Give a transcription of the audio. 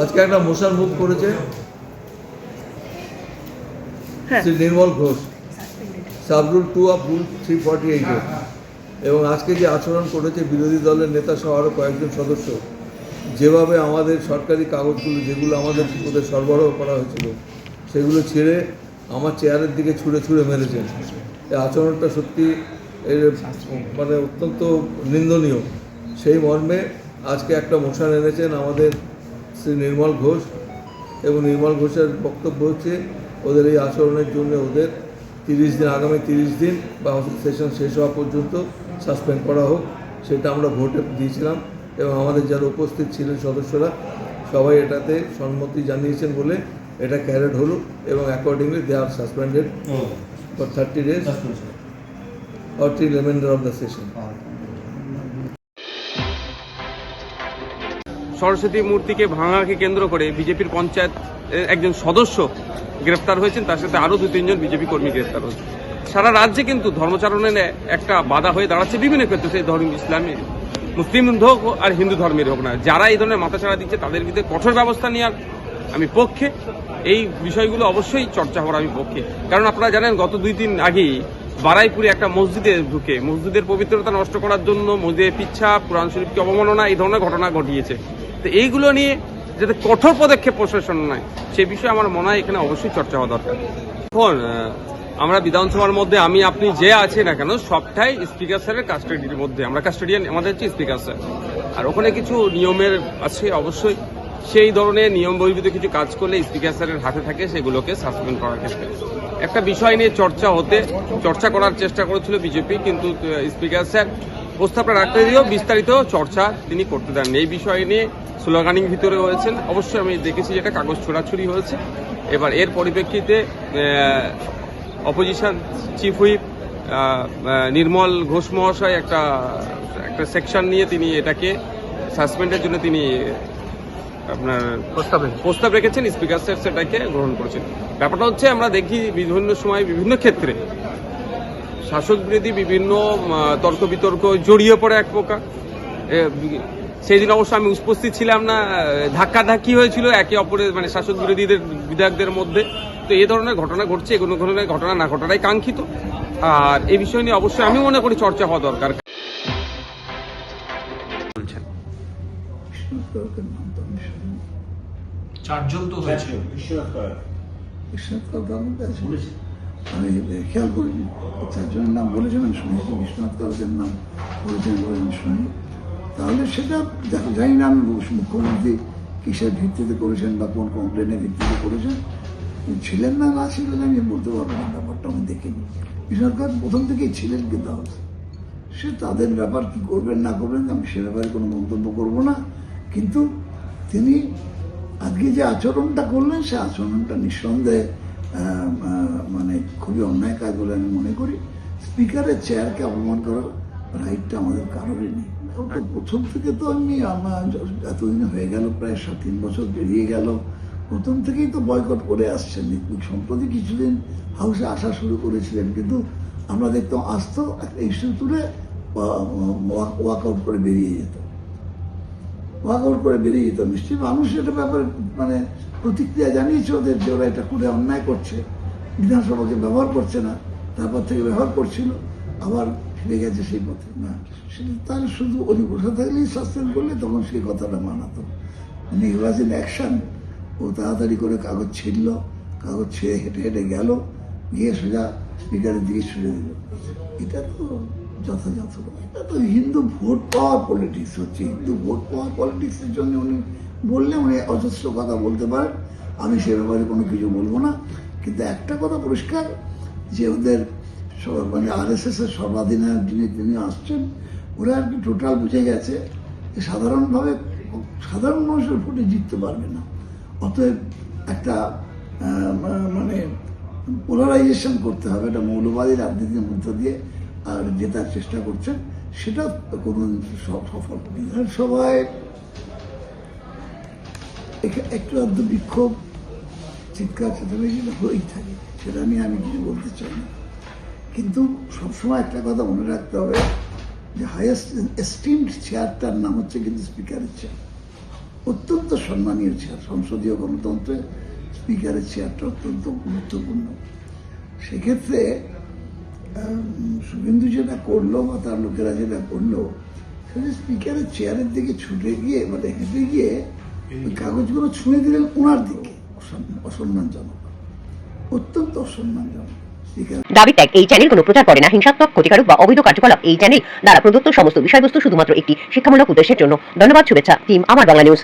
আজকে একটা motion move করেছে। হ্যাঁ। Shri Nirmal Ghosh. Sub rule two of rule three forty এইটে এবং আজকে যে আচরণ করেছে বিরোধী দলের নেতা সহ আরও কয়েকজন সদস্য যেভাবে আমাদের সরকারি কাগজগুলো যেগুলো আমাদের ওদের সরবরাহ করা হয়েছিল সেগুলো ছেড়ে আমার চেয়ারের দিকে ছুঁড়ে ছুঁড়ে মেরেছেন এই আচরণটা সত্যি এর মানে অত্যন্ত নিন্দনীয়। সেই মর্মে আজকে একটা মোশন এনেছেন আমাদের শ্রী নির্মল ঘোষ এবং নির্মল ঘোষের বক্তব্য হচ্ছে ওদের এই আচরণের জন্য ওদের তিরিশ দিন আগামী তিরিশ দিন বা সেশন শেষ হওয়া পর্যন্ত সাসপেন্ড করা হোক সেটা আমরা ভোটে দিয়েছিলাম এবং আমাদের যারা উপস্থিত ছিলেন সদস্যরা সবাই এটাতে সম্মতি জানিয়েছেন বলে এটা ক্যারেট হলো এবং accordingly they are suspended for thirty days or till reminder of the session Saraswati মূর্তিকে ভাঙাকে কেন্দ্র করে বিজেপির পঞ্চায়েত একজন সদস্য গ্রেপ্তার হয়েছেন, তার সাথে আরও দু তিনজন বিজেপি কর্মী গ্রেপ্তার হয়েছে। সারা রাজ্যে কিন্তু ধর্মচারণের একটা বাধা হয়ে দাঁড়াচ্ছে বিভিন্ন ক্ষেত্রে, সেই ধর্ম ইসলামী, মুসলিম হোক আর হিন্দু ধর্মের হোক না। যারা এই ধরনের মাথাছাড়া দিচ্ছে, তাদের বিরুদ্ধে কঠোর ব্যবস্থা নেওয়ার আমি পক্ষে এই বিষয়গুলো অবশ্যই চর্চা হওয়ার আমি পক্ষে। কারণ আপনারা জানেন, গত দুই দিন আগেই বারাইপুরে একটা মসজিদে ঢুকে, মসজিদের পবিত্রতা নষ্ট করার জন্য মসজিদের পিচ্ছা, কোরআন শরীফকে অবমাননা, এই ধরনের ঘটনা ঘটিয়েছে। তো এইগুলো নিয়ে যাতে কঠোর পদক্ষেপ প্রশাসন নেয় সে বিষয়ে আমার মনে হয় এখানে অবশ্যই চর্চা হওয়া দরকার। এখন আমরা বিধানসভার মধ্যে, আমি, আপনি যে আছে না কেন, সবটাই স্পিকার স্যারের কাস্টাডির মধ্যে। আমরা কাস্টাডিয়ান, আমাদের হচ্ছে স্পিকার স্যার। আর ওখানে কিছু নিয়মের আছে অবশ্যই। সেই ধরনের নিয়ম বহির্ভূত কিছু কাজ করলে স্পিকার স্যারের হাতে থাকে, সেগুলোকে সাসপেন্ড করার ক্ষেত্রে। একটা বিষয় নিয়ে চর্চা হতে, চর্চা করার চেষ্টা করেছিল বিজেপি, কিন্তু স্পিকার স্যার প্রস্তাবটা রাখতে দিয়েও বিস্তারিত চর্চা তিনি করতে দেন এই বিষয় নিয়ে স্লোগানিং ভিতরে হয়েছেন অবশ্যই আমি দেখেছি যেটা কাগজ ছোড়াছুরি হয়েছে। এবার এর পরিপ্রেক্ষিতে opposition chief whip Nirmal Ghosh মহাশয় একটা একটা সেকশন নিয়ে তিনি এটাকে সাসপেন্ডের জন্য তিনি আপনার প্রস্তাব প্রস্তাব রেখেছেন স্পিকার স্যার সেটাকে গ্রহণ করেছেন। ব্যাপারটা হচ্ছে আমরা দেখি বিভিন্ন সময় বিভিন্ন ক্ষেত্রে শাসক বিরোধী বিভিন্ন তর্ক বিতর্ক জড়িয়ে পড়ে এক প্রকার। সেই দিন অবশ্য আমি উপস্থিত ছিলাম না ধাক্কাধাক্কি হয়েছিল একে অপরের মানে শাসক বিরোধীদের বিধায়কদের মধ্যে। তো এই ধরনের ঘটনা ঘটছে কোনো ধরনের ঘটনা না ঘটাটাই কাঙ্ক্ষিত। আর এই বিষয় নিয়ে অবশ্যই আমি মনে করি চর্চা হওয়া দরকার। বলছেন। চারজন তো হয়েছে। আমি খেয়াল করিনি। চারজনের নাম বলেছেন, আমি শুনেছি, বিশ্বনাথ কালকের নাম বলেছেন বলে আমি শুনি। তাহলে সেটা জানি না, আমি মুখ্যমন্ত্রী কিসের ভিত্তিতে করেছেন বা কোন কমপ্লেনের ভিত্তিতে করেছেন। ছিলেন না না ছিলেন, আমি বলতে পারব না, ব্যাপারটা আমি দেখিনি। বিশ্বনাথ কালক প্রথম থেকেই ছিলেন কিন্তু হাউস সে তাদের ব্যাপার কী করবেন, না করবেন, আমি সে ব্যাপারে কোনো মন্তব্য করব না। কিন্তু তিনি আজকে যে আচরণটা করলেন, সে আচরণটা নিঃসন্দেহে মানে খুবই অন্যায় কাজ বলে আমি মনে করি। স্পিকারের চেয়ারকে অপমান করার রাইটটা আমাদের কারোরই নেই। ও তো প্রথম থেকে তো আমি আমার এতদিন হয়ে গেল, প্রায় সাত, তিন বছর পেরিয়ে গেল। প্রথম থেকেই তো বয়কট করে আসছেন। সম্প্রতি কিছুদিন হাউসে আসা শুরু করেছিলেন, কিন্তু আমরা দেখতাম আসতো একটা ইস্যু তুলে ওয়াক আউট করে বেরিয়ে যেত। ওয়াক করে বেরিয়ে যেত। নিশ্চয়ই মানুষ এটা ব্যাপারে মানে প্রতিক্রিয়া জানিয়েছে ওদের যে ওরা এটা করে অন্যায় করছে। বিধানসভাকে ব্যবহার করছে না, তারপর থেকে ব্যবহার করছিল, আবার ফিরে গেছে সেই পথে। না, সেটা তাহলে শুধু উনি থাকলেই সাসপেন্ড করলে তখন সেই কথাটা মানাতো। মানে ইন অ্যাকশন ও তাড়াতাড়ি করে কাগজ ছিঁড়ল, কাগজ ছেড়ে হেঁটে হেঁটে গেল, গিয়ে সোজা স্পিকারের দিকে ছুড়ে দিল। এটা তো যথাযথ এটা তো হিন্দু ভোট পাওয়ার পলিটিক্স হচ্ছে। হিন্দু ভোট পাওয়ার পলিটিক্সের জন্য উনি বললে উনি অজস্র কথা বলতে পারেন। আমি সে ব্যাপারে কোনো কিছু বলব না। কিন্তু একটা কথা পরিষ্কার, যে ওদের মানে আর এস এস এর সর্বাধিনায়ক যিনি তিনি আসছেন, ওরা আর কি টোটাল বুঝে গেছে যে সাধারণভাবে সাধারণ মানুষের ভোটে জিততে পারবে না। অতএব একটা মানে পোলারাইজেশন করতে হবে। একটা মৌলবাদী রাজনীতির মধ্য দিয়ে আর জেতার চেষ্টা করছেন সেটা কোনো সফল বিধানসভায় একটু আধটু বিক্ষোভ, চিৎকার চেঁচামেচি হয়েই থাকে, সেটা নিয়ে আমি কিছু বলতে চাই না। কিন্তু সবসময় একটা কথা মনে রাখতে হবে, যে হাইয়েস্ট এস্টিমড চেয়ারটার নাম হচ্ছে কিন্তু স্পিকারের চেয়ার অত্যন্ত সম্মানীয় চেয়ার সংসদীয় গণতন্ত্রে স্পিকারের চেয়ারটা অত্যন্ত গুরুত্বপূর্ণ। সেক্ষেত্রে শুভেন্দু যেটা করল বা তার লোকেরা যেটা করল সেটা স্পিকারের চেয়ারের দিকে ছুটে গিয়ে মানে হেঁটে গিয়ে কাগজগুলো ছুঁড়ে দিলেন ওনার দিকে। অসম্মানজনক। অত্যন্ত অসম্মানজনক। দাবি ত্যাগ, এই চ্যানেল কোনো প্রচার করে না। হিংসাত্মক, ক্ষতিকারক বা অবৈধ কার্যকলাপ, এই চ্যানেল দ্বারা প্রদত্ত সমস্ত বিষয়বস্তু শুধুমাত্র একটি শিক্ষামূলক উদ্দেশ্যের জন্য। ধন্যবাদ, শুভেচ্ছা টিম আমার বাংলা নিউজ